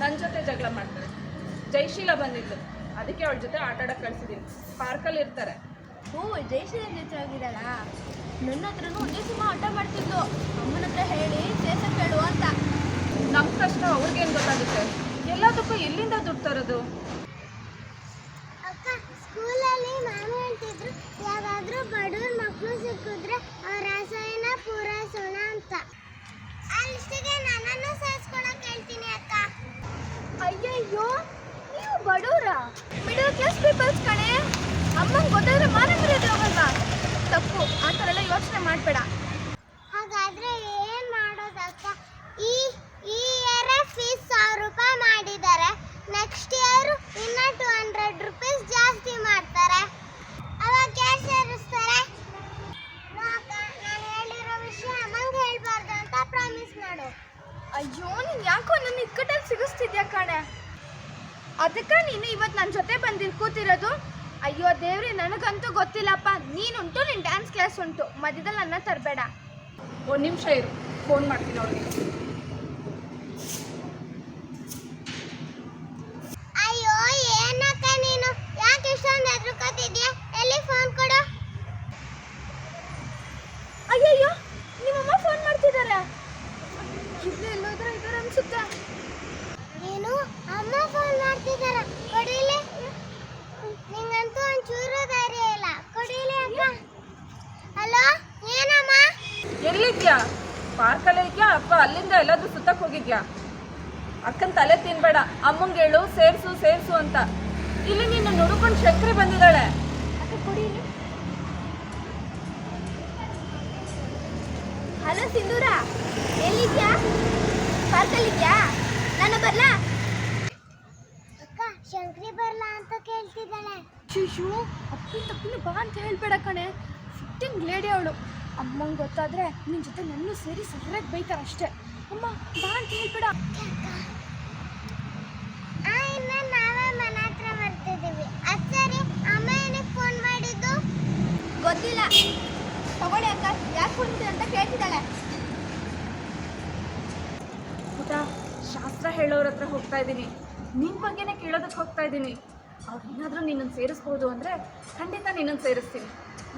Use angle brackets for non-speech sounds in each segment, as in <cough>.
ನನ್ನ ಜೊತೆ ಜಗಳ ಮಾಡ್ತಾರೆ. ಜೈಶೀಲ ಬಂದಿದ್ದು ಅದಕ್ಕೆ ಅವಳ ಜೊತೆ ಆಟ ಆಡಕ್ಕೆ ಕಳ್ಸಿದ್ದೀನಿ ಪಾರ್ಕಲ್ಲಿ ಇರ್ತಾರೆ. ಓ ಜೈಶೀಲ ಜೊತೆ ಹೋಗಿದ್ದಾಳ ನನ್ನ ಹತ್ರನೂ ಒಂದೇ ಸಿಂಹ ಆಟ ಮಾಡ್ತಿದ್ಲು. ಅಮ್ಮನ ಹತ್ರ ಹೇಳಿ ಸೇಸ ಹೇಳು ಅಂತ. ನಮ್ಮ ಕಷ್ಟ ಅವ್ರಿಗೇನು ಗೊತ್ತಾಗುತ್ತೆ? ಎಲ್ಲದಕ್ಕೂ ಎಲ್ಲಿಂದ ದುಡ್ಡು ತರೋದು? ಅಕ್ಕ ಸ್ಕೂಲಲ್ಲಿ ಮ್ಯಾಮ್ ಹೇಳ್ತಿದ್ರು ಯಾವ್ದಾದ್ರೂ ಬಡವ್ರ ಮಕ್ಕಳು ಸಿಕ್ಕಿದ್ರೆ ಅವ್ರ ಆಸೆನ ಪೂರೈಸೋಣ ಅಂತ ಅಲ್ಲಿಗೆ ನನ್ನನ್ನು ಸೇರಿಸ್ಕೊಳಕ್ ಹೇಳ್ತೀನಿ ಅಕ್ಕ ಅಯ್ಯಯ್ಯೋ ನೀವು ಬಡವರ? ಮಿಡಲ್ ಕ್ಲಾಸ್ ಪೀಪಲ್ಸ್ ಕಣೆ. ಅಮ್ಮಂಗೆ ಗೊತ್ತಾದ್ರೆ ಮಾನ ಮರ್ಯಾದೆ ಹೋಗಲ್ವಾ ತಪ್ಪು ಆ ಥರ ಎಲ್ಲ ಯೋಚನೆ ಮಾಡಬೇಡ. ಹಾಗಾದ್ರೆ ಏನು ಮಾಡೋದಕ್ಕ ಈ ಈ ಇಯರ್ ಫೀಸ್ ಸಾವಿರ ರೂಪಾಯಿ ಮಾಡಿದ್ದಾರೆ. ನೆಕ್ಸ್ಟ್ ಇಯರ್ ಇನ್ನ ಟೂ ಹಂಡ್ರೆಡ್ ರುಪೀಸ್ ಜಾಸ್ತಿ ಮಾಡ್ತಾರೆ ಅವಾಗ ಯಾರು ಸೇರಿಸ್ತಾರೆ ನಾನು ಹೇಳಿರೋ ವಿಷಯ ಅಮ್ಮಂಗೆ ಹೇಳ್ಬಾರ್ದು ಅಂತ ಪ್ರಾಮಿಸ್ ಮಾಡು ಅಯ್ಯೋ ನೀನು ಯಾಕೋ ನನ್ನ ಇಕ್ಕಟ್ಟಲ್ಲಿ ಸಿಗಿಸ್ತಿದ್ಯಾ ಕಣೆ ಅದಕ್ಕೆ ನೀನು ಇವತ್ತು ನನ್ನ ಜೊತೆ ಬಂದು ಕೂತಿರೋದು? ಅಯ್ಯೋ ದೇವ್ರಿ ನನಗಂತೂ ಗೊತ್ತಿಲ್ಲಪ್ಪ. ನೀನುಂಟು ನಿನ್ನ ಡ್ಯಾನ್ಸ್ ಕ್ಲಾಸ್ ಉಂಟು. ಮಧ್ಯದಲ್ಲಿ ನನ್ನ ತರಬೇಡ. ಒಂದು ನಿಮಿಷ ಇರು. ಫೋನ್ ಮಾಡ್ತೀನಿ ಅವ್ರಿಗೆ ಅಯ್ಯೋ ಏನಕ್ಕ ನೀನು? ಯಾಕೆ ಇಷ್ಟೊಂದು ಹೆದರ್ಕೋತಿದ್ಯಾ? ಎಲ್ಲಿ ಫೋನ್ ಕೊಡು. ಅಯ್ಯಯ್ಯೋ ನಿಮ್ಮಮ್ಮ ಫೋನ್ ಮಾಡ್ತಿದ್ದಾರೆ ಇಲ್ಲೇ ಎಲ್ಲೋದ್ರ ಇದ್ದಾರೆ ಅನ್ಸುತ್ತೆ. ಏನು ಅಮ್ಮ ಫೋನ್ ಮಾಡ್ತಿದಾರ ಕೊಡಿಲಿ. ನಿಂಗಂತೂ ಒಂಚೂರು ಧೈರ್ಯ ಇಲ್ಲ. ಕೊಡಿಲಿ ಅಕ್ಕ ಹಲೋ ಏನಮ್ಮ? ಎಲ್ಲಿದ್ಯಾ? ಪಾರ್ಕಲ್ಲಿ ಇದೆಯಾ? ಅಪ್ಪ ಅಲ್ಲಿಂದ ಎಲ್ಲಾದ್ರೂ ಸುತ್ತಕ್ಕೆ ಹೋಗಿದ್ಯಾ? ಅಕ್ಕನ ತಲೆ ತಿನ್ಬೇಡ. ಅಮ್ಮಂಗೆ ಹೇಳು ಸೇರ್ಸು ಸೇರ್ಸು ಅಂತ. ಇಲ್ಲಿ ನಿನ್ನ ನುಡ್ಕೊಂಡು ಶಕ್ರಿ ಬಂದಿದ್ದಾಳೆ. ಹಲೋ ಸಿಂಧೂರ. ಎಲ್ಲಿದ್ಯಾ? ಪಾರ್ಕಲ್ಲಿದ್ಯಾ ನಾನು ಬರ್ಲಾ? ಅಂತ ಕೇಳ್ತಿದ್ದಾಳೆ. ಶಿಶು ಅಪ್ಪಿ ತಪ್ಪಿನ ಬಾ ಅಂತ ಹೇಳ್ಬೇಡ ಕಣೆ. ಫಿಟ್ಟಿಂಗ್ ಲೇಡಿ ಅವಳು. ಅಮ್ಮಂಗೆ ಗೊತ್ತಾದ್ರೆ ನಿನ್ನ ಜೊತೆ ನನ್ನ ಸೇರಿ ಸರಿಯಾಗಿ ಬೈತಾರ ಅಷ್ಟೇ. ಅಮ್ಮ ಬಾ ಅಂತ ಹೇಳ್ಬೇಡ. ಗೊತ್ತಿಲ್ಲ. ತಗೊಳ್ಳಿ ಅಕ್ಕ ಯಾಕೆ ಫೋನ್ ಅಂತ ಕೇಳ್ತಿದ್ದಾಳೆ. ಪುಟ ಶಾಸ್ತ್ರ ಹೇಳೋರ ಹತ್ರ ಹೋಗ್ತಾ ಇದ್ದೀನಿ. ನಿನ್ನ ಬಗ್ಗೆನೇ ಕೇಳೋದಕ್ಕೆ ಹೋಗ್ತಾ ಇದ್ದೀನಿ. ಅವ್ರು ಏನಾದರೂ ನಿನ್ನನ್ನು ಸೇರಿಸ್ಬೋದು ಅಂದರೆ ಖಂಡಿತ ನಿನ್ನನ್ನು ಸೇರಿಸ್ತೀನಿ.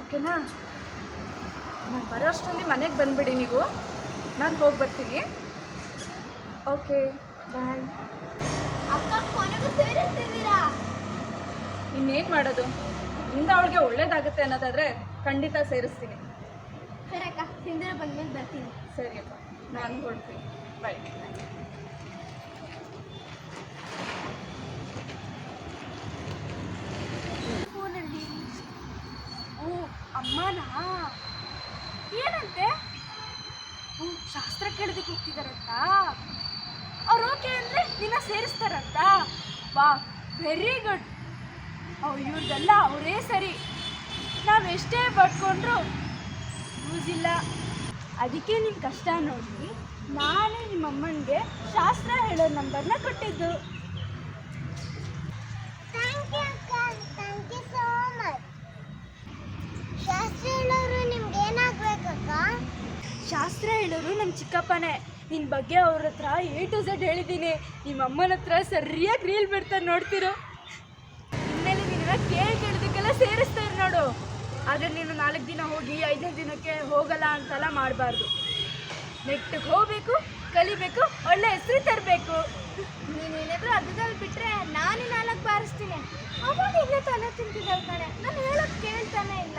ಓಕೆನಾ? ನಾನು ಬರೋ ಅಷ್ಟರಲ್ಲಿ ಮನೆಗೆ ಬಂದುಬಿಡಿ ನೀವು. ನಾನು ಹೋಗಿ ಬರ್ತೀನಿ. Okay bye. ಅಕ್ಕ ಕೊನೆಗೂ ಸೇರಿಸ್ತಿದ್ದೀರಾ ಇನ್ನೇನು ಮಾಡೋದು? ಇಂದ ಅವಳಿಗೆ ಒಳ್ಳೇದಾಗುತ್ತೆ ಅನ್ನೋದಾದರೆ ಖಂಡಿತ ಸೇರಿಸ್ತೀನಿ. ಸರಿ ಅಕ್ಕ ತಿಂದರೆ ಬಂದ ಮೇಲೆ ಬರ್ತೀನಿ ಅಕ್ಕ ನಾನು ಹೊರಡ್ತೀನಿ ಬಾಯ್ ಫೋನಲ್ಲಿ ಓ ಅಮ್ಮನಾ ಏನಂತೆ ಓ ಶಾಸ್ತ್ರ ಕೇಳೋದಕ್ಕೆ ಹೋಗ್ತಿದಾರಂತ? ಅವ್ರು ಓಕೆ ಅಂದರೆ ನಿನ್ನ ಸೇರಿಸ್ತಾರಂತ? ವಾ ವೆರಿ ಗುಡ್ ಅವ್ರು ಇವ್ರದ್ದೆಲ್ಲ ಅವರೇ ಸರಿ. ನಾವು ಎಷ್ಟೇ ಪಡ್ಕೊಂಡ್ರು ಯೂಸ್ ಇಲ್ಲ. ಅದಕ್ಕೆ ನಿಮ್ಮ ಕಷ್ಟ ನೋಡಿ, ನಾನೇ ನಿಮ್ಮ ಅಮ್ಮನಿಗೆ ಶಾಸ್ತ್ರ ಹೇಳೋ ನಂಬರ್ನ ಕೊಟ್ಟಿದ್ದು. ಶಾಸ್ತ್ರ ಹೇಳೋರು ನಮ್ಮ ಚಿಕ್ಕಪ್ಪನೇ. ನಿನ್ನ ಬಗ್ಗೆ ಅವ್ರ ಹತ್ರ ಎ ಟು ಝೆಡ್ ಹೇಳಿದ್ದೀನಿ ನಿಮ್ಮ ಅಮ್ಮನ ಹತ್ರ ಸರಿಯಾಗಿ ರೀಲ್ ಬಿಡ್ತಾರೆ ನೋಡ್ತಿರೋ. ಇನ್ಮೇಲೆ ನಿನ್ನ ಕೇಳಿ ಕೇಳೋದಕ್ಕೆಲ್ಲ ಸೇರಿಸ್ತಾರೆ ನೋಡು. ಆದರೆ ನೀನು ನಾಲ್ಕು ದಿನ ಹೋಗಿ, ಐದನೇ ದಿನಕ್ಕೆ ಹೋಗಲ್ಲ ಅಂತೆಲ್ಲ ಮಾಡಬಾರ್ದು. ನೆಟ್ಟಿಗೆ ಹೋಗಬೇಕು, ಕಲಿಬೇಕು, ಒಳ್ಳೆ ಹೆಸರು ತರಬೇಕು. ನೀನೇನಾದರೂ ಅರ್ಧದಲ್ಲಿ ಬಿಟ್ಟರೆ ನಾನೇ ನಾಲ್ಕು ಬಾರಿಸ್ತೀನಿ. ಅವಾಗ ಇಲ್ಲ ತಲೆ ತಿಂತಿದ್ದಾಳೆ ಕಣೆ. ನಾನು ಹೇಳೋದು ಕೇಳ್ತಾನೆ ಇಲ್ಲ.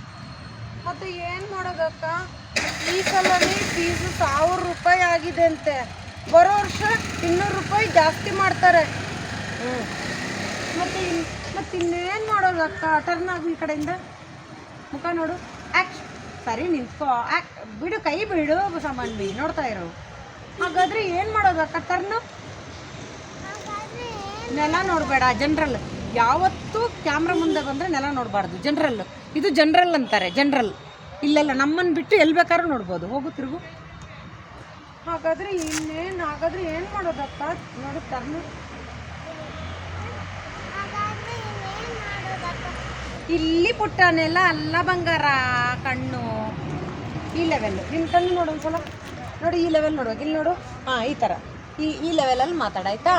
ಮತ್ತೆ ಏನು ಮಾಡೋದಕ್ಕ ಈ ಸಲನೇ ಫೀಸು ಸಾವಿರ ರೂಪಾಯಿ ಆಗಿದೆ ಅಂತೆ ಬರೋ ವರ್ಷ ಇನ್ನೂರು ರೂಪಾಯಿ ಜಾಸ್ತಿ ಮಾಡ್ತಾರೆ. ಮತ್ತೆ ಇನ್ ಮತ್ತೆ ಇನ್ನೇನು ಮಾಡೋದಕ್ಕ ಟರ್ನ್ ಆಗು ಈ ಕಡೆಯಿಂದ. ಮುಖ ನೋಡು. ಆ್ಯಕ್ ಸರಿ ನಿಂತ್ಕೋ. ಆ್ಯಕ್ ಬಿಡು, ಕೈ ಬಿಡು, ಸಾಮಾನ್ವಿ. ನೋಡ್ತಾ ಇರೋ. ಹಾಗಾದ್ರೆ ಏನು ಮಾಡೋದಕ್ಕ ಟರ್ನು ನೆಲ ನೋಡಬೇಡ ಜನರಲ್ ಯಾವತ್ತೂ ಕ್ಯಾಮ್ರಾ ಮುಂದೆ ಬಂದರೆ ನೆಲ ನೋಡಬಾರ್ದು. ಜನರಲ್ ಇದು ಜನರಲ್ ಅಂತಾರೆ ಜನರಲ್ ಇಲ್ಲೆಲ್ಲ ನಮ್ಮನ್ನು ಬಿಟ್ಟು ಎಲ್ಲಿ ಬೇಕಾದ್ರೂ ನೋಡ್ಬೋದು. ಹೋಗು ತಿರುಗು. ಹಾಗಾದ್ರೆ ಇನ್ನೇನು ಹಾಗಾದ್ರೆ ಏನು ಮಾಡೋದಪ್ಪ? ನೋಡು ಟರ್ನು ಇಲ್ಲಿ ಪುಟ್ಟನೆಲ್ಲ ಅಲ್ಲ ಬಂಗಾರ ಕಣ್ಣು. ಈ ಲೆವೆಲ್ ನಿಮ್ಮ ಕಣ್ಣು ನೋಡು ಒಂದ್ಸಲ. ನೋಡಿ ಈ ಲೆವೆಲ್ ನೋಡುವಾಗ ಇಲ್ಲಿ ನೋಡು. ಹಾಂ ಈ ಥರ ಈ ಈ ಲೆವೆಲಲ್ಲಿ ಮಾತಾಡಾಯ್ತಾ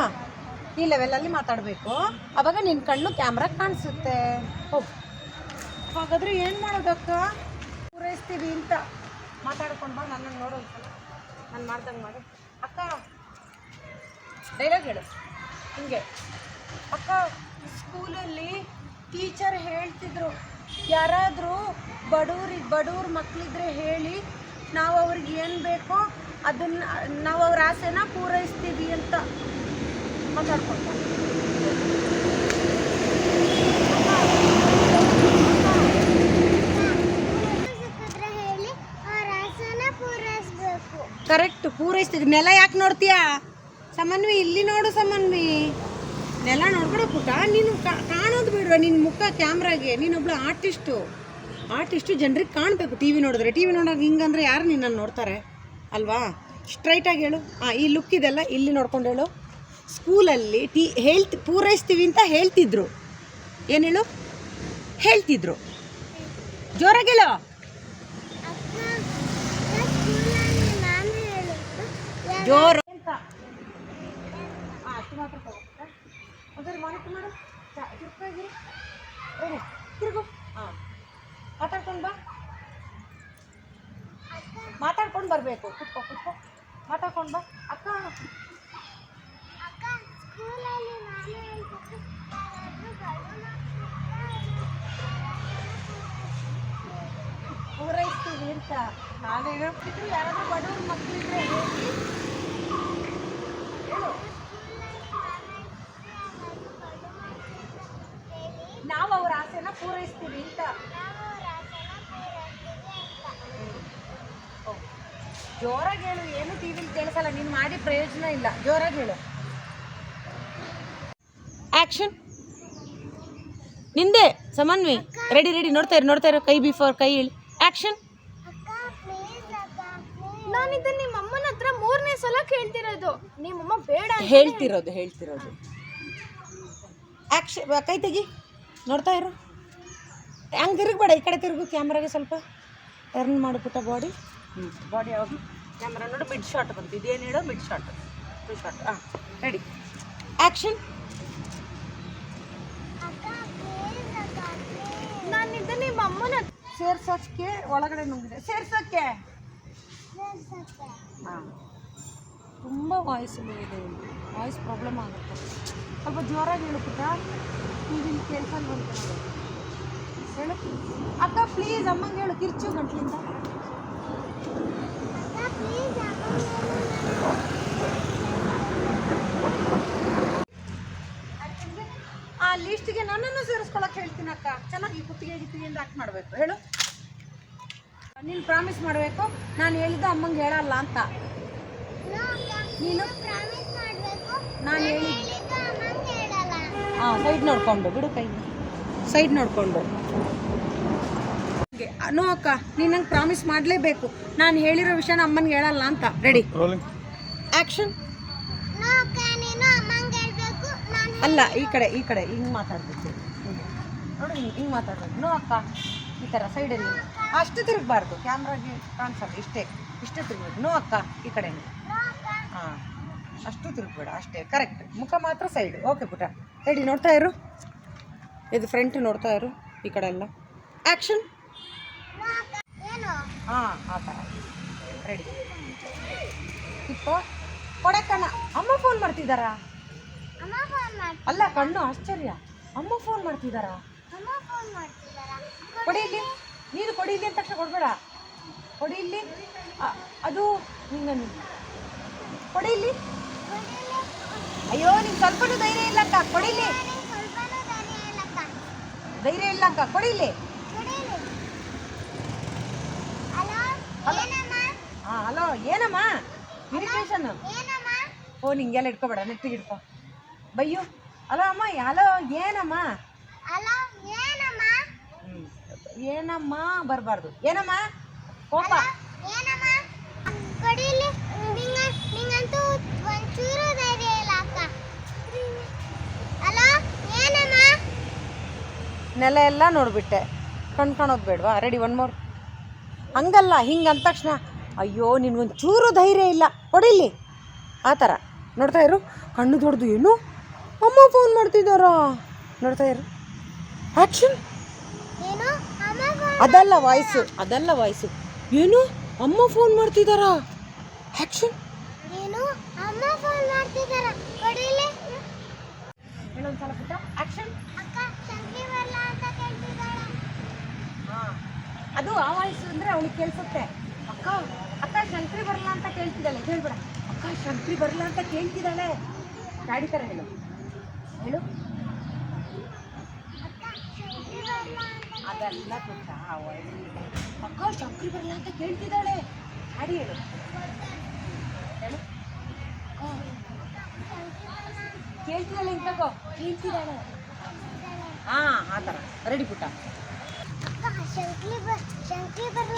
ಈ ಲೆವೆಲಲ್ಲಿ ಮಾತಾಡಬೇಕು. ಅವಾಗ ನಿನ್ನ ಕಣ್ಣು ಕ್ಯಾಮ್ರಾ ಕಾಣಿಸುತ್ತೆ. ಹೋಗು. ಹಾಗಾದ್ರೆ ಏನು ಮಾಡೋದಕ್ಕ ಪೂರೈಸ್ತೀವಿ ಅಂತ ಮಾತಾಡ್ಕೊಂಡು ಬಾ, ನನ್ನನ್ನು ನೋಡೋದು ನಾನು ಮಾಡ್ದಂಗೆ ಮಾಡು. ಅಕ್ಕ ಡೈಲಾಗ್ ಹೇಳು. ಹಿಂಗೆ. ಅಕ್ಕ ಸ್ಕೂಲಲ್ಲಿ ಟೀಚರ್ ಹೇಳ್ತಿದ್ರು, ಯಾರಾದರೂ ಬಡವ್ರಿ ಬಡವ್ರ ಮಕ್ಕಳಿದ್ರೆ ಹೇಳಿ ನಾವು ಅವ್ರಿಗೆ ಏನು ಬೇಕೋ ಅದನ್ನ, ನಾವು ಅವ್ರ ಆಸೆನ ಪೂರೈಸ್ತೀವಿ ಅಂತ. ಮಾತಾಡ್ಕೊಂಡು ಕರೆಕ್ಟ್ ಪೂರೈಸ್ತೀವಿ ನೆಲ ಯಾಕೆ ನೋಡ್ತೀಯಾ? ಸಮನ್ವಿ ಇಲ್ಲಿ ನೋಡು ಸಮನ್ವಿ ನೆಲ ನೋಡ್ಕೊಡ ಪುಟ ನೀನು ಕಾಣೋದು ಬಿಡುವ ನಿನ್ನ ಮುಖ ಕ್ಯಾಮ್ರಾಗೆ. ನೀನೊಬ್ಳು ಆರ್ಟಿಸ್ಟು. ಆರ್ಟಿಸ್ಟು ಜನರಿಗೆ ಕಾಣಬೇಕು ಟಿ ವಿ ನೋಡಿದ್ರೆ. ಟಿ ವಿ ನೋಡೋಕೆ ಹಿಂಗಂದ್ರೆ ಯಾರು ನಿನ್ನನ್ನು ನೋಡ್ತಾರೆ? ಅಲ್ವಾ? ಸ್ಟ್ರೈಟಾಗಿ ಹೇಳು. ಹಾಂ ಈ ಲುಕ್ ಇದೆಲ್ಲ ಇಲ್ಲಿ ನೋಡ್ಕೊಂಡು ಹೇಳು. ಸ್ಕೂಲಲ್ಲಿ ಟೀ ಹೇಳ್ತಿ, ಪೂರೈಸ್ತೀವಿ ಅಂತ ಹೇಳ್ತಿದ್ರು. ಏನು ಹೇಳು? ಹೇಳ್ತಿದ್ರು. ಜೋರಾಗಿ ಹೇಳು. ಅಕ್ಕ ನಾನು ಹೇಳಿದ್ದು ಯಾ- ಜೋರು. ಮಾತಾಡ್ಕೊಂಡು ಬಾ. ಮಾತಾಡ್ಕೊಂಡು ಬರಬೇಕು ಕುತ್ಕೋ ಕುತ್ಕೋ ಮಾತಾಡ್ಕೊಂಡು ಬಾ ಅಕ್ಕ ಸ್ಕೂಲಲ್ಲಿ ನಾನು ಹೇಳ್ತಿದ್ದು ಯಾರಾದ್ರೂ ಬಡವ್ರ ಪೂರೈಸ್ತೀವಿ ಅಂತ ನಾನು ಹೇಳ್ತಿದ್ರು ಯಾರಾದ್ರೂ ಬಡವ್ರ ಮಕ್ಕಳಿದ್ರೆ ಹೇಳಿ ಹೇಳು ನಾವು ಅವ್ರ ಆಸೆನ ಪೂರೈಸ್ತೀವಿ ಅಂತ. ಜೋರಾಗಿ ಹೇಳು ಏನು ಟಿವಿಲಿ ಕೇಳಿಸಲ್ಲ, ನೀನು ಮಾಡಿ ಪ್ರಯೋಜನ ಇಲ್ಲ ಜೋರಾಗಿ ಹೇಳು ಆಕ್ಷನ್ ನಿಂದೆ ಸಮನ್ವಿ ರೆಡಿ ರೆಡಿ ನೋಡ್ತಾ ಇರು ನೋಡ್ತಾ ಇರೋ. ಕೈ ಬಿಫೋರ್ ಕೈ ಹೇಳಿ ಆಕ್ಷನ್ ಅಕ್ಕ ಪ್ಲೀಸ್ ಅಕ್ಕ ನಾನು ಇದನ್ನ ನಿಮ್ಮ ಅಮ್ಮನ ಹತ್ರ ಮೂರನೇ ಸಲ ಕೇಳ್ತಿರೋದು. ನಿಮ್ಮಮ್ಮ ಬೇಡ ಅಂತ ಹೇಳ್ತಿರೋದು ಹೇಳ್ತಿರೋದು. ಆಕ್ಷನ್ ಕೈ ತೆಗಿ. ನೋಡ್ತಾ ಇರು. ಹಂಗೆ ತಿರುಗಬೇಡ ಈ ಕಡೆ ತಿರುಗು ಕ್ಯಾಮ್ರಾಗೆ ಸ್ವಲ್ಪ. ಟರ್ನ್ ಮಾಡಿಬಿಟ್ಟ ಬಾಡಿ ಹ್ಞೂ ಬಾಡಿ ಯಾವಾಗ ಕ್ಯಾಮ್ರಾ ನೋಡು ಮಿಡ್ ಶಾಟ್ ಬಂತು. ಇದೇನು ಹೇಳೋ ಮಿಡ್ ಶಾಟ್ ಮಿಡ್ ಶಾಟ್ ಹಾಂ ರೆಡಿ ಆ್ಯಕ್ಷನ್ ಅಕ್ಕ ಪ್ಲೀಸ್ ಅಕ್ಕ ಪ್ಲೀಸ್ ನಾನು ಇದನ್ನ ನಿಮ್ಮ ಅಮ್ಮನ ಸೇರ್ಸೋಕ್ಕೆ ಒಳಗಡೆ ನುಗ್ಗಿದೆ ಸೇರ್ಸೋಕ್ಕೆ ಹಾಂ. ತುಂಬ ವಾಯ್ಸ್ ಇದೆ ವಾಯ್ಸ್ ಪ್ರಾಬ್ಲಮ್ ಆಗುತ್ತೆ. ಸ್ವಲ್ಪ ಜೋರಾಗಿ ಹೇಳುತ್ತಾ ಈಗಿನ ಕೇಳ್ಸಲ್ಲ ಬಂತು ಹೇಳು. ಅಕ್ಕ ಪ್ಲೀಸ್ ಅಮ್ಮಂಗೆ ಹೇಳು. ಕಿರ್ಚು ಗಂಟ್ಲಿಂದ ಅಕ್ಕ ಪ್ಲೀಸ್ ಅಕ್ಕ ಆ ಲಿಸ್ಟ್ಗೆ ಸೇರಿಸ್ಕೊಳಕ್ಕೆ ಹೇಳ್ತೀನಿ ಅಕ್ಕ ಚೆನ್ನಾಗಿ ಕುತ್ತಿಗೆ ಗಿತ್ತಿಗೆಯಿಂದ ಆಕ್ಟ್ ಮಾಡಬೇಕು. ಹೇಳು. ನೀನು ಪ್ರಾಮಿಸ್ ಮಾಡಬೇಕು. ನಾನು ಹೇಳಿದ ಅಮ್ಮಂಗೆ ಹೇಳಲ್ಲ ಅಂತ. ನೀನು? ಪ್ರಾಮಿಸ್ ಮಾಡಬೇಕು ನಾನು ಹೇಳಿ ಹಾಂ ಸೈಡ್ ನೋಡ್ಕೊಂಡು. ಬಿಡು ಕೈ. ಸೈಡ್ ನೋಡಿಕೊಂಡು. ನೋ ಅಕ್ಕ ನೀನು ನಂಗೆ ಪ್ರಾಮಿಸ್ ಮಾಡಲೇಬೇಕು. ನಾನು ಹೇಳಿರೋ ವಿಷಯನ ಅಮ್ಮನಿಗೆ ಹೇಳಲ್ಲ ಅಂತ. ರೆಡಿ ಆ್ಯಕ್ಷನ್ ನೋ ಅಕ್ಕ ನೀನು ಅಮ್ಮಂಗೆ ಹೇಳ್ಬೇಕು. ನಾನು ಅಲ್ಲ ಈ ಕಡೆ ಈ ಕಡೆ ಹಿಂಗೆ ಮಾತಾಡ್ಬೇಕು. ನೋಡಿ ಹಿಂಗೆ ಹಿಂಗೆ ಮಾತಾಡ್ಬೇಕು. ನೋ ಅಕ್ಕ ಈ ಥರ ಸೈಡಲ್ಲಿ ಅಷ್ಟು ತಿರುಗಬಾರ್ದು. ಕ್ಯಾಮ್ರಾಗೆ ಕಾಣಿಸಲ್ಲ ಇಷ್ಟೇ. ಇಷ್ಟು ತಿರುಗಬೇಕು. ನೋ ಅಕ್ಕ ಈ ಕಡೆ ಹಾಂ ಅಷ್ಟು ತಿರುಗಬೇಡ ಅಷ್ಟೇ. ಕರೆಕ್ಟ್ ಮುಖ ಮಾತ್ರ ಸೈಡ್ ಓಕೆ ಪುಟ ರೆಡಿ ನೋಡ್ತಾ ಇರು. ಇದು ಫ್ರಂಟ್ ನೋಡ್ತಾ ಇರು ಈ ಕಡೆ ಎಲ್ಲ. ಆ್ಯಕ್ಷನ್ ಹಾಂ ಆ ಥರ ರೆಡಿ ಇಪ್ಪೋ ಕೊಡಕ್ಕಣ್ಣ ಅಮ್ಮ ಫೋನ್ ಮಾಡ್ತಿದ್ದಾರಾ? ಅಲ್ಲ ಕಣ್ಣು ಆಶ್ಚರ್ಯ. ಅಮ್ಮ ಫೋನ್ ಮಾಡ್ತಿದ್ದಾರಾ? ಕೊಡಿ ಇಲ್ಲಿ. ನೀನು ಕೊಡಿ ಇಲ್ಲಿ ಅಂತ ತಕ್ಷಣ ಕೊಡಬೇಡ. ಕೊಡಿ ಇಲ್ಲಿ. ಅದು ನಿನ್ನ ಕೊಡಿ ಇಲ್ಲಿ. ಅಯ್ಯೋ ನಿಮ್ಗೆ ಸ್ವಲ್ಪನೂ ಧೈರ್ಯ ಇಲ್ಲ ಅಕ್ಕ. ಕೊಡಿ ಇಲ್ಲಿ. ಸ್ವಲ್ಪನೂ ಧೈರ್ಯ ಇಲ್ಲ ಅಕ್ಕ. ಕೊಡಿಲಿ ಹಾಂ, ಹಲೋ. ಏನಮ್ಮ? ಇರಿಟೇಷನ್ ಓ ನಿಂಗೆಲ್ಲ ಇಟ್ಕೋಬೇಡ ನೆಟ್ಟಿಗೆ ಇಟ್ಕೊ ಬಯ್ಯು ಹಲೋ, ಅಮ್ಮ. ಹಲೋ, ಏನಮ್ಮ. ಏನಮ್ಮ ಬರಬಾರ್ದು? ಏನಮ್ಮ? ಕೋಪ? ನೆಲ ಎಲ್ಲ ನೋಡ್ಬಿಟ್ಟೆ. ಕಣ್ಕೊಳೋದು ಬೇಡವಾ? ರೆಡಿ ಒನ್ ಮೋರ್ ಹಂಗಲ್ಲ ಹಿಂಗೆ ಅಂದ ತಕ್ಷಣ ಅಯ್ಯೋ ನಿನ್ಗೊಂದು ಚೂರು ಧೈರ್ಯ ಇಲ್ಲ. ಹೊಡಿಲಿ ಆ ಥರ ನೋಡ್ತಾ ಇರು. ಕಣ್ಣು ದೊಡ್ದು ಏನು? ಅಮ್ಮ ಫೋನ್ ಮಾಡ್ತಿದ್ದಾರಾ? ನೋಡ್ತಾ ಇರು. ಆಕ್ಷನ್ ಏನು? ಅದಲ್ಲ ವಾಯ್ಸು ಅದಲ್ಲ ವಾಯ್ಸು ಏನು? ಅಮ್ಮ ಫೋನ್ ಮಾಡ್ತಿದ್ದಾರಾ ಆ್ಯಕ್ಷನ್ ಏನು? ಅಮ್ಮ ಫೋನ್ ಮಾಡ್ತಿದಾರ? ಕೊಡಿಲಿ ಹೇಳೊಂದು ಸಲ ಪುಟ್ಟ ಆ್ಯಕ್ಷನ್ ಅಕ್ಕ ಶಂಕಿ ಬರಲ್ಲ ಅಂತ ಕೇಳ್ತಿದ್ದಾಳೆ. ಹಾಂ. ಅದು ಆ ವಾಯ್ಸು ಅಂದರೆ ಅವಳಿಗೆ ಕೇಳಿಸುತ್ತೆ. ಅಕ್ಕ ಅಕ್ಕ ಶಂಕ್ರಿ ಬರಲ್ಲ ಅಂತ ಕೇಳ್ತಿದ್ದಾಳೆ. ಹೇಳ್ಬೇಡ. ಅಕ್ಕ ಶಂಕ್ರಿ ಬರಲ್ಲ ಅಂತ ಕೇಳ್ತಿದ್ದಾಳೆ. ಗಾಡಿ ಥರ ಹೇಳು. ಹೇಳು ಅಕ್ಕ ಶಂಕಿ ಬರಲ್ಲ ಅಂತ ಅದೆಲ್ಲ ವಾಯ್ಸ್ ಅಕ್ಕ, ಶಂಕ್ರಿ ಬರಲ್ಲ ಅಂತ ಕೇಳ್ತಿದ್ದಾಳೆ. ಹಾಡಿ ಹೇಳು. ಕೇಳ್ತಿದ್ದಾಳೆ ಹಿಂಗೆ ತಗೋ ಕೇಳ್ತಿದ್ದಾಳೆ. ಹಾಂ, ಆ ಥರ. ರೆಡಿ ಪುಟ್ಟ.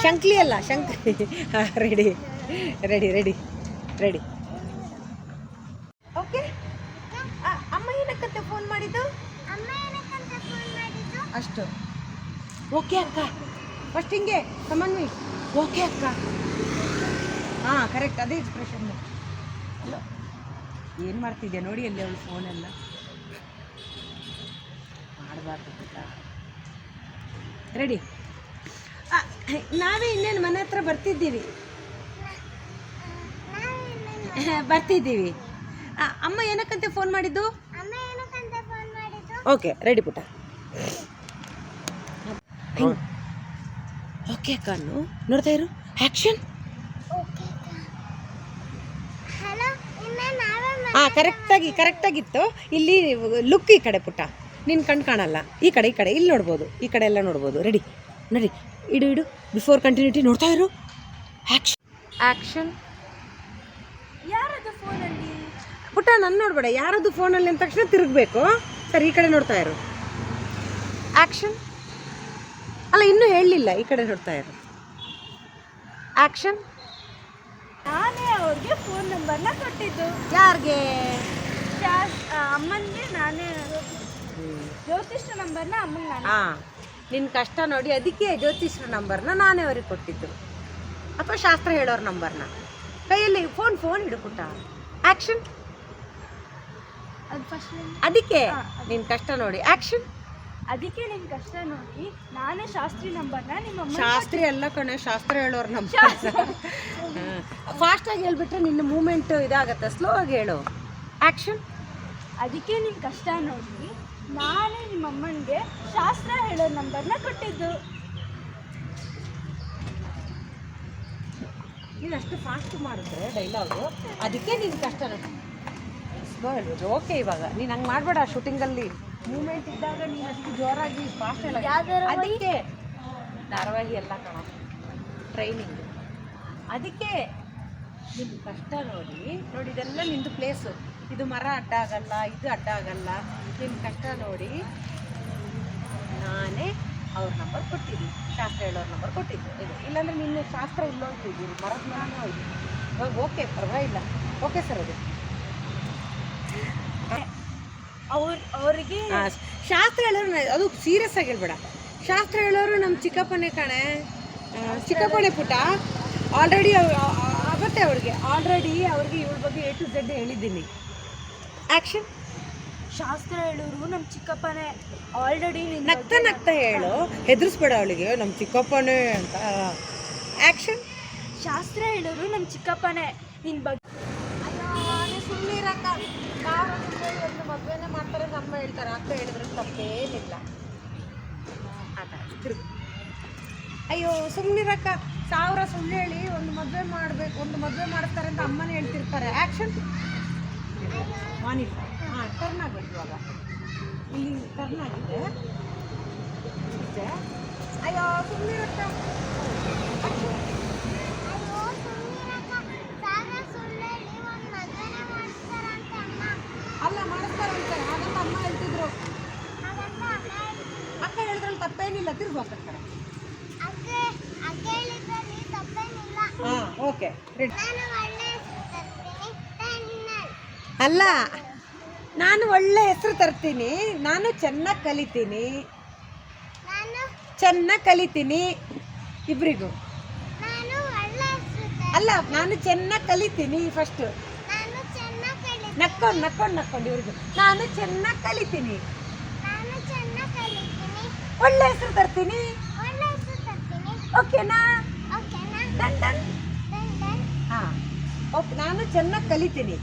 ಶಂಕ್ಲಿ ಅಲ್ಲ ಶಂಕ್ಲಿ <laughs> ready ready ready ready okay ಅಮ್ಮ ಏನಕ್ಕಂತೆ ಫೋನ್ ಮಾಡಿದ್ದು ಅಮ್ಮ ಏನಕ್ಕಂತ ಫೋನ್ ಮಾಡಿದ್ದು ಅಷ್ಟು ಓಕೆ ಅಕ್ಕ. ಫಸ್ಟ್ ಹಿಂಗೆ ಸಮನ್ವಿ ಓಕೆ ಅಕ್ಕ. ಹಾಂ ಕರೆಕ್ಟ್ ಅದೇ ಎಕ್ಸ್ಪ್ರೆಷನ್ ಅಲ್ಲ ಏನು ಮಾಡ್ತಿದ್ಯಾ? ನೋಡಿ ಅಲ್ಲಿ ಅವಳು ಫೋನೆಲ್ಲ ಮಾಡಬಾರ್ದು ರೆಡಿ ನಾವೇ ಇನ್ನೇನು ಮನೆ ಹತ್ರ ಬರ್ತಿದ್ದೀವಿ. ಬರ್ತಿದ್ದೀವಿ. ಅಮ್ಮ ಏನಕ್ಕಂತೆ ಫೋನ್ ಮಾಡಿದ್ದು? ಅಮ್ಮ ಏನಕ್ಕಂತ ಫೋನ್ ಮಾಡಿದ್ದು? ಓಕೆ ರೆಡಿ ಪುಟ್ಟ. ಓಕೆ ಕಣ್ಣು. ನೋಡ್ತಾ ಇರು. ಆ್ಯಕ್ಷನ್. ಹಾಂ ಕರೆಕ್ಟಾಗಿ ಕರೆಕ್ಟಾಗಿತ್ತು. ಇಲ್ಲಿ ಲುಕ್ ಈ ಕಡೆ ಪುಟ್ಟ. ನಿನ್ನ ಕಣ್ಣು ಕಾಣಲ್ಲ. ಈ ಕಡೆ ಈ ಕಡೆ. ಇಲ್ಲಿ ನೋಡ್ಬೋದು. ಈ ಕಡೆ ಎಲ್ಲ ನೋಡ್ಬೋದು. ರೆಡಿ. ನಡಿ. ಇಡು ಇಡು. ಬಿಫೋರ್ ಕಂಟಿನ್ಯೂಟಿ ನೋಡ್ತಾ ಇರು. ಆ್ಯಕ್ಷನ್. ಆ್ಯಕ್ಷನ್. ಯಾರದು ಫೋನಲ್ಲಿ? ಪುಟ್ಟ ನನ್ನ ನೋಡ್ಬೇಡ. ಯಾರದು ಫೋನಲ್ಲಿ ಅಂದ ತಕ್ಷಣ ತಿರುಗಬೇಕು. ಸರಿ ಈ ಕಡೆ ನೋಡ್ತಾ ಇರು. ಆ್ಯಕ್ಷನ್. ಅಲ್ಲ ಇನ್ನೂ ಹೇಳಲಿಲ್ಲ ಈ ಕಡೆ ನೋಡ್ತಾ ಇರು. ಆ್ಯಕ್ಷನ್ ನಾನೇ ಅವ್ರಿಗೆ ಫೋನ್ ನಂಬರ್ನ ಕೊಟ್ಟಿದ್ದು. ಯಾರಿಗೆ? ಅಮ್ಮನಿಗೆ ನಾನೇ ಜ್ಯೋತಿಷ್ಠ ನಂಬರ್ನ ಅಮ್ಮನ ಹಾಂ ನಿನ್ನ ಕಷ್ಟ ನೋಡಿ ಅದಕ್ಕೆ ಜ್ಯೋತಿಷ್ರ ನಂಬರ್ನ ನಾನೇ ಅವ್ರಿಗೆ ಕೊಟ್ಟಿದ್ದು. ಅಥವಾ ಶಾಸ್ತ್ರ ಹೇಳೋರ ನಂಬರ್ನ ಕೈಯಲ್ಲಿ ಫೋನ್ ಫೋನ್ ಹಿಡ್ಕೊಟ್ಟ. ಆಕ್ಷನ್ ಆ್ಯಕ್ಷನ್ ಅದಕ್ಕೆ? ನಿನ್ನ ಕಷ್ಟ ನೋಡಿ. ಆ್ಯಕ್ಷನ್ ಅದಕ್ಕೆ ನಿಮ್ ಕಷ್ಟ ನೋಡಿ ನಾನೇ ಶಾಸ್ತ್ರಿ ನಂಬರ್ನ ನಿಮ್ಮ ಶಾಸ್ತ್ರಿ ಎಲ್ಲ ಕಣೆ ಶಾಸ್ತ್ರ ಹೇಳೋರ್ ನಂಬರ್ ಆಗಿ ಹೇಳ್ಬಿಟ್ರೆ ನಿನ್ನ ಮೂಮೆಂಟ್ ಇದಾಗತ್ತೆ. ಸ್ಲೋ ಆಗಿ ಹೇಳು. ಆಕ್ಷನ್ ಅದಕ್ಕೆ ನಿಮ್ ಕಷ್ಟ ನೋಡಿ ನಾನೇ ನಿಮ್ಮ ಅಮ್ಮನಿಗೆ ಶಾಸ್ತ್ರ ಹೇಳೋ ನಂಬರ್ನ ಕೊಟ್ಟಿದ್ದು. ನೀನು ಅಷ್ಟು ಫಾಸ್ಟ್ ಮಾಡಿದ್ರೆ ಡೈಲಾಗು ಅದಕ್ಕೆ ನಿನ್ನ ಕಷ್ಟ ನೋಡಿ ಸ್ಲೋ ಹೇಳ್ಬೋದು ಓಕೆ ಇವಾಗ. ನೀನು ಹಂಗೆ ಮಾಡಬೇಡ ಶೂಟಿಂಗಲ್ಲಿ ಮೂಮೆಂಟ್ ಇದ್ದಾಗ ನೀನು ಅಷ್ಟು ಜೋರಾಗಿ ಫಾಸ್ಟ್ ಎಲ್ಲ ಅದಕ್ಕೆ ಧಾರಾವಾಹಿ ಎಲ್ಲ ಕಣ. ಟ್ರೈನಿಂಗ್ ಅದಕ್ಕೆ ನಿಮ್ಮ ಕಷ್ಟ ನೋಡಿ ನೋಡಿ ಇದೆಲ್ಲ ನಿಂದು ಪ್ಲೇಸು ಇದು ಮರ ಅಡ್ಡ ಆಗಲ್ಲ ಇದು ಅಡ್ಡ ಆಗಲ್ಲ ನಿಮ್ಮ ಕಷ್ಟ ನೋಡಿ ನಾನೇ ಅವ್ರ ನಂಬರ್ ಕೊಟ್ಟಿದ್ದೀನಿ. ಶಾಸ್ತ್ರ ಹೇಳೋರ್ ನಂಬರ್ ಕೊಟ್ಟಿದ್ದು ಇದು ಇಲ್ಲಾಂದ್ರೆ ನಿನ್ನ ಶಾಸ್ತ್ರ ಇಲ್ಲೋಗ್ತಿದ್ದೀರಿ ಮರದ ಮರನೂ ಹೋಯ್ತು ಇವಾಗ ಓಕೆ ಪರವಾಗಿಲ್ಲ. ಓಕೆ ಸರ್ ಅದು. ಅವ್ರ ಅವ್ರಿಗೆ ಶಾಸ್ತ್ರ ಹೇಳೋರು ಅದು ಸೀರಿಯಸ್ ಆಗಿ ಹೇಳ್ಬೇಡ. ಶಾಸ್ತ್ರ ಹೇಳೋರು ನಮ್ಮ ಚಿಕ್ಕಪ್ಪನೇ ಕಣೆ. ಚಿಕ್ಕಪ್ಪನೆ ಪುಟ್ಟ. ಆಲ್ರೆಡಿ ಆಗುತ್ತೆ ಅವ್ರಿಗೆ. ಆಲ್ರೆಡಿ ಅವ್ರಿಗೆ ಇವ್ರ ಬಗ್ಗೆ ಎ ಟು ಝೆಡ್ ಹೇಳಿದ್ದೀನಿ. ಆ್ಯಕ್ಷನ್ ಶಾಸ್ತ್ರ ಹೇಳೋರು ನಮ್ಮ ಚಿಕ್ಕಪ್ಪನೇ. ಆಲ್ರೆಡಿ ನಗ್ತಾ ನಗ್ತಾ ಹೇಳು. ಹೆದರ್ಸ್ಬೇಡ ಅವಳಿಗೆ. ನಮ್ಮ ಚಿಕ್ಕಪ್ಪನೇ ಅಂತ. ಆ್ಯಕ್ಷನ್ ಶಾಸ್ತ್ರ ಹೇಳೋರು ನಮ್ಮ ಚಿಕ್ಕಪ್ಪನೇ. ನಿನ್ನ ಬಗ್ಗೆ ಸುಮ್ಮನೆ ಇರಕ್ಕ ಮದುವೆನೇ ಮಾಡ್ತಾರೆ ಅಂತ ಅಮ್ಮ ಹೇಳ್ತಾರೆ. ಅಕ್ಕ ಹೇಳಿದ್ರೆ, ತಪ್ಪೇನಿಲ್ಲ. ಅಯ್ಯೋ ಸುಮ್ಮನಿರಕ್ಕ ಸಾವಿರ ಸುಳ್ಳು ಹೇಳಿ ಒಂದು ಮದುವೆ ಮಾಡಬೇಕು, ಒಂದು ಮದುವೆ ಮಾಡ್ತಾರೆ ಅಂತ ಅಮ್ಮನೇ ಹೇಳ್ತಿರ್ತಾರೆ. ಆ್ಯಕ್ಷನ್ ಮಾನಿ ಹಾಂ ಟರ್ನ್ ಆಗಬೇಕು ಇವಾಗ. ಇಲ್ಲಿ ಟರ್ನ್ ಆಗಿದೆ. ಅಯ್ಯೋ ಸುಮ್ಮನಿರಕ್ಕ ಸಾವಿರ ಸುಳ್ಳು ಹೇಳಿ ಒಂದು ಮದುವೆನೇ ಮಾಡಿಸ್ತಾರಂತೆ ಅಮ್ಮ ಅಲ್ಲ ಮಾಡಿಸ್ತಾರಂತೆ ಹಾಗಂತ ಅಮ್ಮ ಹೇಳ್ತಿದ್ರು ಹಾಗಂತ ಅಮ್ಮ ಹೇಳಿದ್ರು. ಅಕ್ಕ ಹೇಳಿದ್ರಲ್ಲಿ ತಪ್ಪೇನಿಲ್ಲ ತಿರುಗು ಅಕ್ಕ ಕಡೆ ಅಗ್ಗೆ ಅಗ್ಗೆ ಹೇಳಿದ್ರಲ್ಲಿ ತಪ್ಪೇನಿಲ್ಲ ಹಾಂ ಓಕೆ ರೆಡಿ ನಾನು ಒಳ್ಳೆ ಹೆಸರು ತರ್ತೀನಿ ಟೆನ್ನಲ್ ಅಲ್ಲ. ನಾನು ಒಳ್ಳೆ ಹೆಸರು ತರ್ತೀನಿ. ನಾನು ಚೆನ್ನಾಗಿ ಕಲಿತೀನಿ. ನಾನು ಚೆನ್ನಾಗಿ ಕಲಿತೀನಿ ಇಬ್ಬರಿಗೂ ಅಲ್ಲ ನಾನು ಚೆನ್ನಾಗಿ ಕಲಿತೀನಿ ಫಸ್ಟ್ ನಕ್ಕೊಂಡು ನಕ್ಕೊಂಡು ನಕ್ಕೊಂಡು ಇವ್ರಿಗೂ. ನಾನು ಚೆನ್ನಾಗಿ ಕಲಿತೀನಿ. ಒಳ್ಳೆ ಹೆಸರು ತರ್ತೀನಿ. ಓಕೆನಾ? Done done. ಹಾಂ. ಓಕೆ ನಾನು ಚೆನ್ನಾಗಿ ಕಲಿತೀನಿ.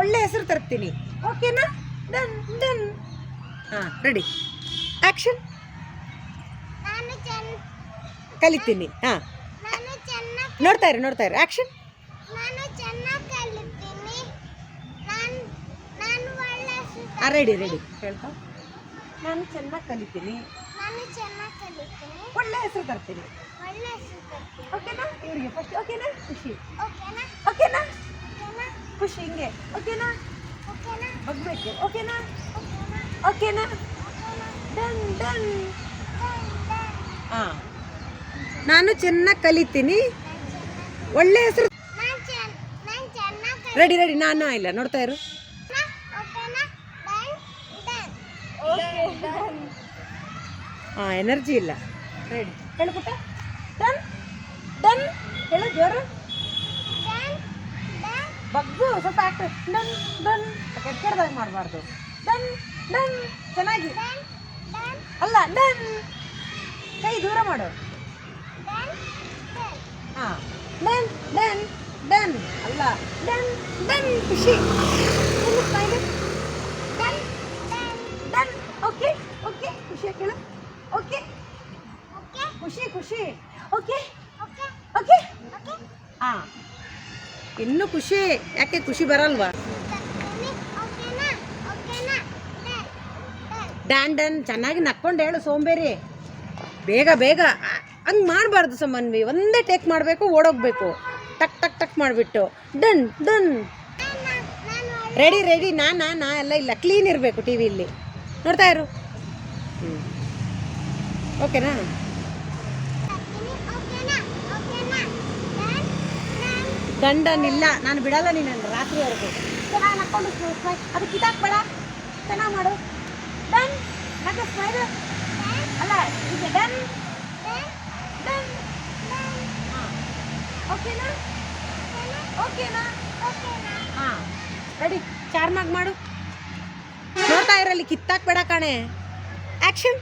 ಒಳ್ಳೆ ಹೆಸರು ತರ್ತೀನಿ. ಓಕೆನಾ ಡನ್ ಡನ್ ಹಾಂ ರೆಡಿ ಆ್ಯಕ್ಷನ್ ನಾನು ಚೆನ್ನ ಕಲಿತೀನಿ. ಹಾಂ. ನಾನು ಚೆನ್ನಾಗಿ ನೋಡ್ತಾ ಇರಿ ನೋಡ್ತಾ ಇರಿ. ಆ್ಯಕ್ಷನ್ ನಾನು ಚೆನ್ನಾಗಿ ಕಲಿತೀನಿ. ನಾನು ನಾನು ಒಳ್ಳೆ ಹೆಸರು ಹಾಂ ರೆಡಿ ರೆಡಿ ಹೇಳ್ತಾ ನಾನು ಚೆನ್ನಾಗಿ ಕಲಿತೀನಿ ನಾನು ಚೆನ್ನಾಗಿ ಕಲಿತೀನಿ. ಒಳ್ಳೆ ಹೆಸರು ತರ್ತೀನಿ ಓಕೆನಾ ಇವರಿಗೆ ಫಸ್ಟ್ ಓಕೆನಾ ಖುಷಿ ಓಕೆನಾ ಖುಷಿ ಹಿಂಗೆ ಓಕೆನಾ ಬಗ್ಬೇಕು ಓಕೆನಾ ಓಕೆನಾ ಡನ್ ಡನ್ ಹಾಂ ನಾನು ಚೆನ್ನಾಗಿ ಕಲಿತೀನಿ ಒಳ್ಳೆ ಹೆಸರು ರೆಡಿ ರೆಡಿ ನಾನು ಇಲ್ಲ ನೋಡ್ತಾ ಇರು ಹಾಂ ಎನರ್ಜಿ ಇಲ್ಲ. ರೆಡಿ ಹೇಳ್ಬಿಟ್ಟ ಡನ್ ಡನ್ ಹೇಳು, ಜೋರು. ಬಗ್ಗು, ಸ್ವಲ್ಪ ಆಕ್ಟ್ ಡನ್ ಡನ್ ಕೆಟ್ಟ ಕೆಟ್ಟದಾಗ ಮಾಡಬಾರ್ದು? ಡನ್ ಡನ್ ಚೆನ್ನಾಗಿ. ಅಲ್ಲ ಡನ್ ಕೈ ದೂರ ಮಾಡು. ಹಾಂ. ಡನ್ ಡನ್ ಡನ್ ಅಲ್ಲ. ಡನ್ ಡನ್ ಖುಷಿ. ಖುಷಿ? ಓಕೆ ಓಕೆ ಹಾಂ ಇನ್ನು ಖುಷಿ? ಯಾಕೆ ಖುಷಿ ಬರಲ್ವಾ? ಡ್ಯಾನ್ ಡ್ಯಾನ್ ಚೆನ್ನಾಗಿ ನಕ್ಕೊಂಡು ಹೇಳು ಸೋಂಬೇರಿ. ಬೇಗ ಬೇಗ. ಹಂಗೆ ಮಾಡಬಾರ್ದು ಸಮನ್ವಿ. ಒಂದೇ ಟೇಕ್ ಮಾಡಬೇಕು ಓಡೋಗ್ಬೇಕು. ಟಕ್ ಟಕ್ ಟಕ್ ಮಾಡಿಬಿಟ್ಟು. Done done. ರೆಡಿ ರೆಡಿ ನಾ ನಾ ನಾ ಎಲ್ಲ ಇಲ್ಲ. ಕ್ಲೀನ್ ಇರಬೇಕು ಟಿ ವಿಲಿ ನೋಡ್ತಾ ಇರು. ಹ್ಞೂ ಓಕೆನಾ ತರ್ತೀನಿ ಓಕೆನಾ ಓಕೆನಾ ಡನ್ ಡನ್ ಡನ್ ಡನ್ ಇಲ್ಲ ನಾನು ಬಿಡಲ್ಲ ನೀನು ರಾತ್ರಿವರೆಗೂ. ಚೆನ್ನಾಗಿ ಸ್ಮೈ ಅದು ಕಿತ್ತಾಕ್ಬೇಡ ಚೆನ್ನಾಗಿ ಮಾಡು. ಡನ್. ಅಲ್ಲ ಈಗ ಡನ್. ಡನ್. ಓಕೆನಾ? ಓಕೆನಾ? ಹಾಂ. ರೆಡಿ. ಚಾರ್ಮಾಗ್ ಮಾಡು. ನೋಡ್ತಾ ಇರಲಿ ಕಿತ್ತಾಕ್ಬೇಡ ಕಾಣೆ. ಆ್ಯಕ್ಷನ್